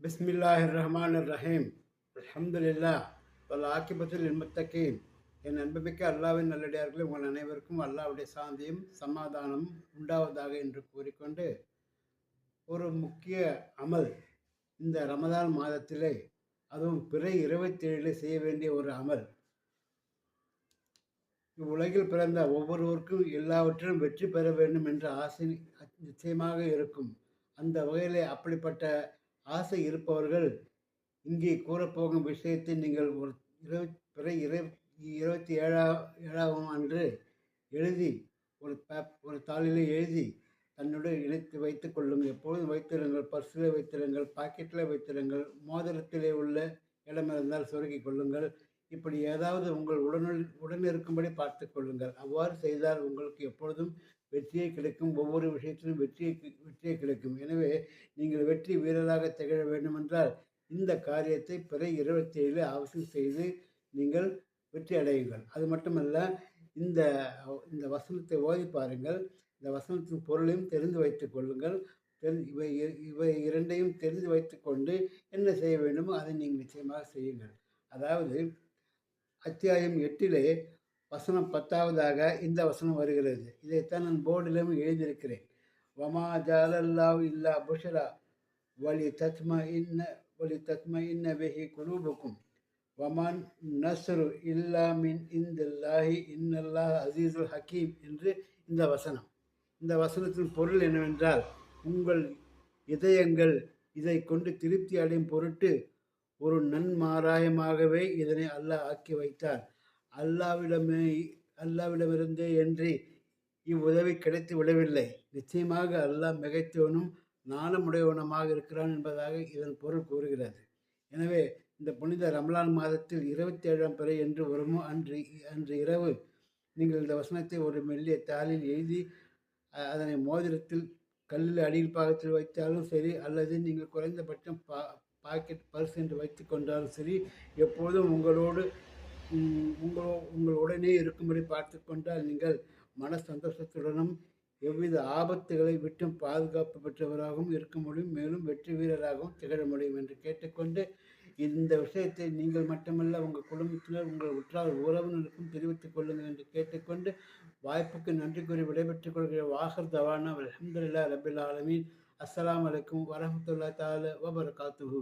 பிஸ்மில்லாஹ் ரஹ்மான் ரஹீம் அலமதுல்லா வல் ஆக்கிபத்தில் இல்முத்தகீன் என் அன்புமிக்க அல்லாவின் நல்லடியார்களே உங்கள் அனைவருக்கும் அல்லாவுடைய சாந்தியும் சமாதானம் உண்டாவதாக என்று கூறிக்கொண்டு ஒரு முக்கிய அமல் இந்த ரமதான் மாதத்திலே அதுவும் பிறை இருபத்தேழில் செய்ய வேண்டிய ஒரு அமல். இவ்வுலகில் பிறந்த ஒவ்வொருவருக்கும் எல்லாவற்றிலும் வெற்றி பெற வேண்டும் என்ற ஆசை நிச்சயமாக இருக்கும். அந்த வகையிலே அப்படிப்பட்ட ஆசை இருப்பவர்கள் இங்கே கூறப்போகும் விஷயத்தை நீங்கள் ஒரு இருபத் பிற இரு இருபத்தி ஏழா ஏழாம் அன்று எழுதி ஒரு பேப் ஒரு தாளிலே எழுதி தன்னுடன் இணைத்து வைத்துக் கொள்ளுங்கள் எப்பொழுதும் வைத்திருங்கள் பர்ஸில் வைத்திருங்கள் பாக்கெட்டில் வைத்திருங்கள் மோதிரத்திலே உள்ள இடம் இருந்தால் சொருகிக் கொள்ளுங்கள். இப்படி ஏதாவது உங்கள் உடனில் உடன் இருக்கும்படி பார்த்து கொள்ளுங்கள். அவ்வாறு செய்தால் உங்களுக்கு எப்பொழுதும் வெற்றியை கிடைக்கும். ஒவ்வொரு விஷயத்திலும் வெற்றியை வெற்றியை கிடைக்கும். எனவே நீங்கள் வெற்றி வீரராக திகழ வேண்டுமென்றால் இந்த காரியத்தை பிற இருபத்தி ஏழு அவசியம் செய்து நீங்கள் வெற்றி அடையுங்கள். அது மட்டுமல்ல இந்த இந்த வசனத்தை ஓதி பாருங்கள். இந்த வசனத்தின் பொருளையும் தெரிந்து வைத்துக் கொள்ளுங்கள். தெரி இவை இவை இரண்டையும் தெரிந்து வைத்துக்கொண்டு என்ன செய்ய வேண்டுமோ அதை நீங்கள் நிச்சயமாக செய்யுங்கள். அதாவது அத்தியாயம் எட்டிலே வசனம் பத்தாவதாக இந்த வசனம் வருகிறது. இதைத்தான் நான் போர்டிலும் எழுதியிருக்கிறேன். வமா ஜாலல்லாஹ் இல்லா புஷரா வலி தத்ம இன்ன வலி தத்ம இன்ன வெஹி குலூபுக்கும். வமான் நஸ்ரு இல்லா மின் இந்தில்லாஹி இன்னல்லாஹ் அசீசுல் ஹக்கீம் என்று இந்த வசனம். இந்த வசனத்தின் பொருள் என்னவென்றால் உங்கள் இதயங்கள் இதை கொண்டு திருப்தி அடையும் பொருட்டு ஒரு நன்மாராயமாகவே இதனை அல்லாஹ் ஆக்கி வைத்தார். அல்லாவிடமே அல்லாவிடமிருந்தே என்று இவ்வுதவி கிடைத்து விடவில்லை. நிச்சயமாக அல்லாஹ் மிகைத்தவனும் நாணமுடையவனமாக இருக்கிறான் என்பதாக இதன் பொருள் கூறுகிறது. எனவே இந்த புனித ரமலான் மாதத்தில் இருபத்தி ஏழாம் பிறை என்று வருமோ? அன்று அன்று இரவு நீங்கள் இந்த வசனத்தை ஒரு மெல்லிய தாளில் எழுதி அதனை மோதிரத்தில் கல்லில் அடியில் பாகத்தில் வைத்தாலும் சரி அல்லது நீங்கள் குறைந்தபட்சம் பா பாக்கெட் பர்ஸ் என்று வைத்து கொண்டாலும் சரி எப்போதும் உங்களோடு உங்களோ உங்களுடனே இருக்கும்படி பார்த்து கொண்டால் நீங்கள் மன சந்தோஷத்துடனும் எவ்வித ஆபத்துகளை விட்டும் பாதுகாப்பு பெற்றவராகவும் இருக்க முடியும். மேலும் வெற்றி வீரராகவும் திகழ முடியும் என்று கேட்டுக்கொண்டு இந்த விஷயத்தை நீங்கள் மட்டுமல்ல உங்கள் குடும்பத்தினர் உங்கள் உற்றார் உறவினருக்கும் தெரிவித்துக் கொள்ளுங்கள் என்று கேட்டுக்கொண்டு வாய்ப்புக்கு நன்றி கூறி விடைபெற்றுக் கொள்கிற வாகர் தவானா அலமதுல்லா ரபில் ஆலமீன். அஸ்லாம் வலைக்கம் வரமத்துல்லா தால வபரகாத்துஹூ.